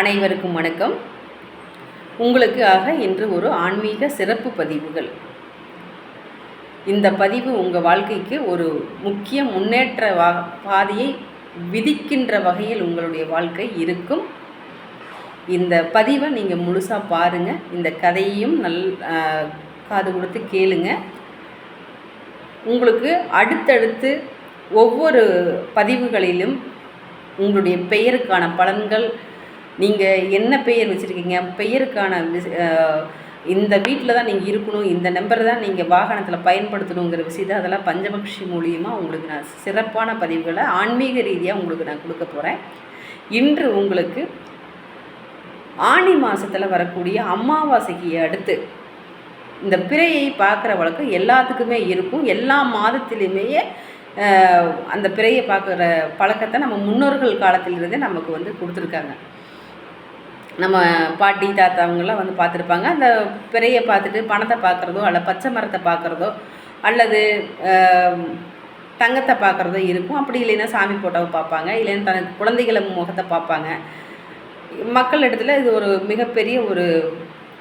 அனைவருக்கும் வணக்கம். உங்களுக்காக இன்று ஒரு ஆன்மீக சிறப்பு பதிவுகள். இந்த பதிவு உங்கள் வாழ்க்கைக்கு ஒரு முக்கிய முன்னேற்ற வா பாதையை விதிக்கின்ற வகையில் உங்களுடைய வாழ்க்கை இருக்கும். இந்த பதிவை நீங்கள் முழுசாக பாருங்கள் இந்த கதையையும் நல் காது கொடுத்து கேளுங்க. உங்களுக்கு அடுத்தடுத்து ஒவ்வொரு பதிவுகளிலும் உங்களுடைய பெயருக்கான பலன்கள் நீங்கள் என்ன பெயர் வச்சுருக்கீங்க? பெயருக்கான விஸ்- இந்த வீட்டில் தான் நீங்கள் இருக்கணும் இந்த நம்பர் தான் நீங்கள் வாகனத்தில் பயன்படுத்தணுங்கிற விஷயத்தை அதெல்லாம் பஞ்சபக்ஷி மூலியமாக உங்களுக்கு நான் சிறப்பான பதிவுகளை ஆன்மீக ரீதியாக உங்களுக்கு நான் கொடுக்க போகிறேன் இன்று உங்களுக்கு ஆனி மாதத்தில் வரக்கூடிய அமாவாசைக்கு அடுத்து இந்த பிறையை பார்க்குற வழக்கம் எல்லாத்துக்குமே இருக்கும். எல்லா மாதத்திலையுமே அந்த பிறையை பார்க்குற பழக்கத்தை நம்ம முன்னோர்கள் காலத்திலிருந்தே நமக்கு வந்து கொடுத்துருக்காங்க. நம்ம பாட்டி தாத்தாவங்கெல்லாம் வந்து பார்த்துருப்பாங்க. அந்த பிறையை பார்த்துட்டு பணத்தை பார்க்குறதோ அல்ல பச்சை மரத்தை பார்க்குறதோ அல்லது தங்கத்தை பார்க்குறதோ இருக்கும். அப்படி இல்லைன்னா சாமி போட்டோவை பார்ப்பாங்க. இல்லைன்னா தனக்கு குழந்தைகளை முகத்தை பார்ப்பாங்க. மக்கள் இடத்துல இது ஒரு மிகப்பெரிய ஒரு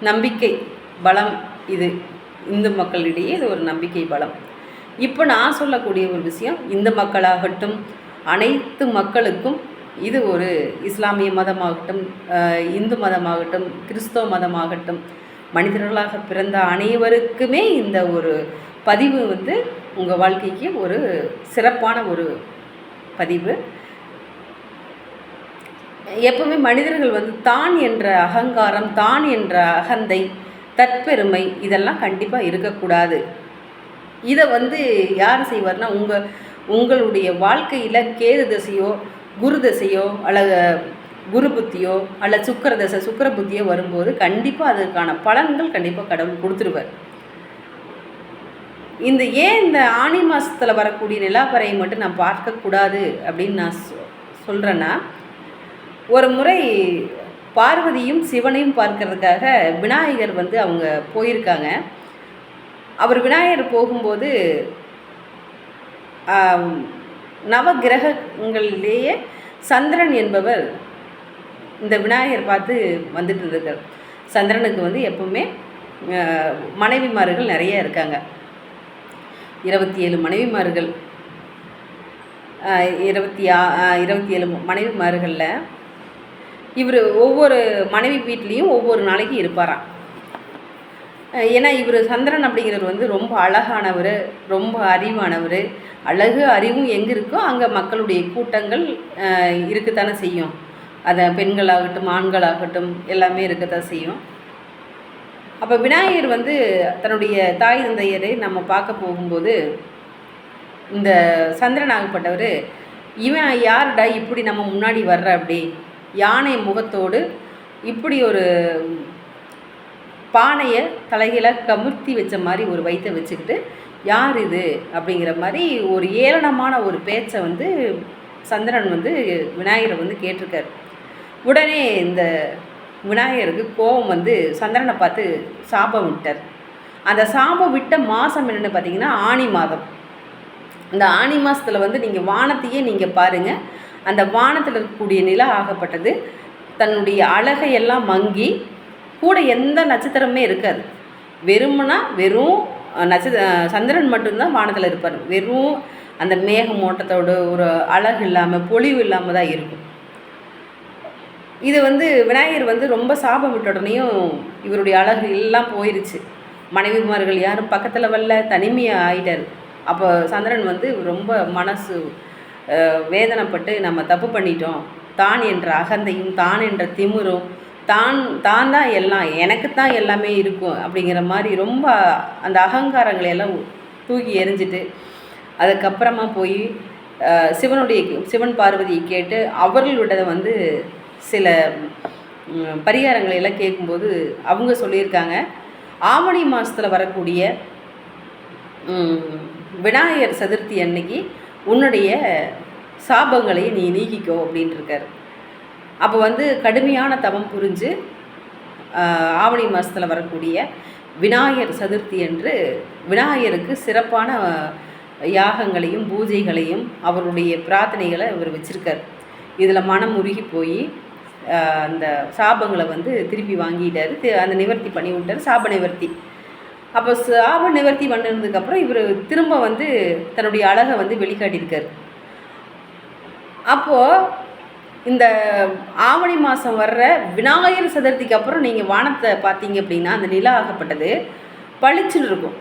நம்பிக்கை பலம் இது. இந்து மக்களிடையே இது ஒரு நம்பிக்கை பலம். இப்போ நான் சொல்லக்கூடிய ஒரு விஷயம் இந்த மக்களாகட்டும் அனைத்து மக்களுக்கும் இது ஒரு இஸ்லாமிய மதமாகட்டும் இந்து மதமாகட்டும் கிறிஸ்தவ மதமாகட்டும் மனிதர்களாக பிறந்த அனைவருக்குமே இந்த ஒரு பதிவு வந்து உங்கள் வாழ்க்கைக்கு ஒரு சிறப்பான ஒரு பதிவு. எப்பவுமே மனிதர்கள் வந்து தான் என்ற அகங்காரம் தான் என்ற அகந்தை தற்பெருமை இதெல்லாம் கண்டிப்பாக இருக்கக்கூடாது. இதை வந்து யார் செய்வார்னா உங்கள் உங்களுடைய வாழ்க்கையில் கேது தசையோ குரு தசையோ அல்லது குரு புத்தியோ அல்ல சுக்கர தசை சுக்கர புத்தியோ வரும்போது கண்டிப்பாக அதற்கான பலன்கள் கண்டிப்பாக கடவுள் கொடுத்துருவார். இந்த ஏன் இந்த ஆனி மாதத்தில் வரக்கூடிய நிலாப்பறையை மட்டும் நான் பார்க்கக்கூடாது அப்படின்னு நான் சொ சொல்கிறேன்னா ஒரு முறை பார்வதியும் சிவனையும் பார்க்கறதுக்காக விநாயகர் வந்து அவங்க போயிருக்காங்க. அவர் விநாயகர் போகும்போது நவ கிரகங்களிலேயே சந்திரன் என்பவர் இந்த விநாயகர் பார்த்து வந்துட்டு இருக்கார் சந்திரனுக்கு வந்து எப்பவுமே மனைவிமார்கள் நிறைய இருக்காங்க. இருபத்தி ஏழு மனைவிமார்கள் இருபத்தி ஆ இருபத்தி ஏழு மனைவிமார்களில் இவர் ஒவ்வொரு மனைவி வீட்லேயும் ஒவ்வொரு நாளைக்கு இருப்பாராம். ஏன்னா இவர் சந்திரன் அப்படிங்கிறவர் வந்து ரொம்ப அழகானவர் ரொம்ப அறிவானவர். அழகு அறிவும் எங்கே இருக்கோ அங்கே மக்களுடைய கூட்டங்கள் இருக்கத்தானே செய்யும். அதை பெண்களாகட்டும் ஆண்களாகட்டும் எல்லாமே இருக்கத்தான் செய்யும். அப்போ விநாயகர் வந்து தன்னுடைய தாய் தந்தையரை நம்ம பார்க்க போகும்போது இந்த சந்திரன் ஆகப்பட்டவர் இவன் யாருடா இப்படி நம்ம முன்னாடி வர்ற அப்படி? யானை முகத்தோடு இப்படி ஒரு பானையை தலைகீழ கமுர்த்தி வச்ச மாதிரி ஒரு வயிற்ற வச்சுக்கிட்டு யார் இது? அப்படிங்கிற மாதிரி ஒரு ஏளனமான ஒரு பேச்சை வந்து சந்திரன் வந்து விநாயகரை வந்து கேட்டிருக்காரு. உடனே இந்த விநாயகருக்கு கோபம் வந்து சந்திரனை பார்த்து சாபம் விட்டார். அந்த சாபம் விட்ட மாதம் என்னென்னு பார்த்தீங்கன்னா ஆனி மாதம். இந்த ஆனி மாதத்தில் வந்து நீங்கள் வானத்தையே நீங்கள் பாருங்கள் அந்த வானத்தில் இருக்கக்கூடிய நிலா ஆகப்பட்டது. தன்னுடைய அழகையெல்லாம் மங்கி கூட எந்த நட்சத்திரமே இருக்காது. வெறும்னா வெறும் நட்சத்திர சந்திரன் மட்டும்தான் வானத்தில் இருப்பார். வெறும் அந்த மேகமூட்டத்தோட ஒரு அழகு இல்லாமல் பொழிவு இல்லாமல் தான் இருக்கும். இது வந்து விநாயகர் வந்து ரொம்ப சாபம் விட்ட உடனேயும் இவருடைய அழகு எல்லாம் போயிருச்சு. மனைவிமார்கள் யாரும் பக்கத்தில் வரல தனிமையாக ஆயிட்டார். அப்போ சந்திரன் வந்து ரொம்ப மனசு வேதனைப்பட்டு நம்ம தப்பு பண்ணிட்டோம். தான் என்ற அகந்தையும் தான் என்ற திமிரும் தான் தான் தான் எல்லாம் எனக்கு தான் எல்லாமே இருக்கும் அப்படிங்கிற மாதிரி ரொம்ப அந்த அகங்காரங்களை எல்லாம் தூக்கி எரிஞ்சிட்டு அதுக்கப்புறமா போய் சிவனுடைய சிவன் பார்வதியை கேட்டு அவர்களோட வந்து சில பரிகாரங்களை எல்லாம் கேட்கும்போது அவங்க சொல்லியிருக்காங்க. ஆவணி மாதத்தில் வரக்கூடிய விநாயகர் சதுர்த்தி அன்னைக்கு உன்னுடைய சாபங்களை நீ நீக்கிக்கோ அப்படின்ட்டு இருக்காரு. அப்போ வந்து கடுமையான தவம் புரிஞ்சு ஆவணி மாதத்தில் வரக்கூடிய விநாயகர் சதுர்த்தி என்று விநாயகருக்கு சிறப்பான யாகங்களையும் பூஜைகளையும் அவருடைய பிரார்த்தனைகளை இவர் வச்சிருக்கார். இதில் மனம் உருகி போய் அந்த சாபங்களை வந்து திருப்பி வாங்கிட்டாரு. அந்த நிவர்த்தி பண்ணி விட்டார் சாப நிவர்த்தி. அப்போ சாப நிவர்த்தி பண்ணதுக்கப்புறம் இவர் திரும்ப வந்து தன்னுடைய அழகை வந்து வெளிக்காட்டியிருக்கார். அப்போது இந்த ஆவணி மாதம் வர்ற விநாயகர் சதுர்த்திக்கு அப்புறம் நீங்கள் வானத்தை பார்த்தீங்க அப்படின்னா அந்த நிலா ஆகப்பட்டது. பளிச்சுன்னு இருக்கும்.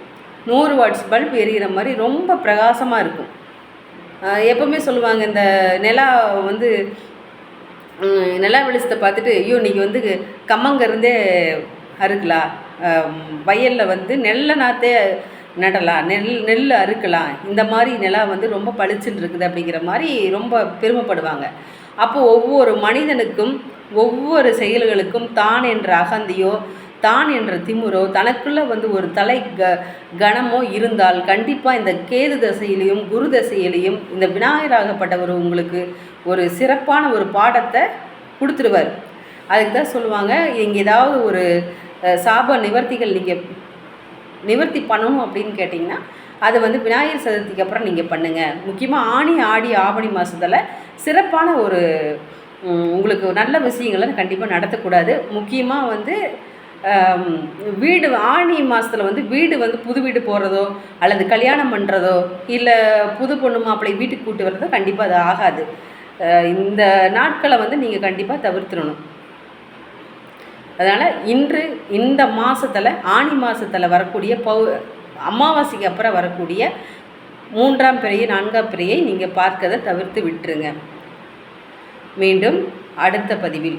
நூறு வாட்ஸ் பல்ப் எரியிற மாதிரி ரொம்ப பிரகாசமாக இருக்கும். எப்போவுமே எப்பவுமே சொல்லுவாங்க இந்த நிலா வந்து நிலா வெளிச்சத்தை பார்த்துட்டு ஐயோ இன்னைக்கு வந்து கம்மங்கிருந்தே அறுக்கலாம் வயலில் வந்து நெல்லை நாத்தே நடலாம் நெல் நெல் அறுக்கலாம். இந்த மாதிரி நிலா வந்து ரொம்ப பளிச்சுன்னு இருக்குது அப்படிங்கிற மாதிரி ரொம்ப பெருமைப்படுவாங்க. அப்போ ஒவ்வொரு மனிதனுக்கும் ஒவ்வொரு செயல்களுக்கும் தான் என்ற அகந்தியோ தான் என்ற திமுறோ தனக்குள்ளே வந்து ஒரு தலை க கணமோ இருந்தால் கண்டிப்பாக இந்த கேது தசையிலையும் குரு தசையிலையும் இந்த விநாயகராகப்பட்டவர் உங்களுக்கு ஒரு சிறப்பான ஒரு பாடத்தை கொடுத்துருவார். அதுக்கு தான் சொல்லுவாங்க இங்கே ஏதாவது ஒரு சாப நிவர்த்திகள் நீங்கள் நிவர்த்தி பண்ணணும் அப்படின்னு கேட்டிங்கன்னா அது வந்து விநாயகர் சதுர்த்திக்கு அப்புறம் நீங்கள் பண்ணுங்கள் முக்கியமாக ஆணி ஆடி ஆவணி மாதத்தில் சிறப்பான ஒரு உங்களுக்கு நல்ல விஷயங்களை கண்டிப்பாக நடத்தக்கூடாது. முக்கியமாக வந்து வீடு ஆணி மாதத்தில் வந்து வீடு வந்து புது வீடு போகிறதோ அல்லது கல்யாணம் பண்ணுறதோ இல்லை புது பொண்ணு மாப்பிள்ளை வீட்டுக்கு கூட்டு வர்றதோ கண்டிப்பாக அது ஆகாது. இந்த நாட்களை வந்து நீங்கள் கண்டிப்பாக தவிர்த்துடணும். அதனால் இன்று இந்த மாதத்தில் ஆணி மாதத்தில் வரக்கூடிய பௌ அமாவாசைக்கு அப்புறம் வரக்கூடிய மூன்றாம் பிறையை நான்காம் பிறையை நீங்கள் பார்க்கதை தவிர்த்து விட்டுருங்க. மீண்டும் அடுத்த பதிவில்.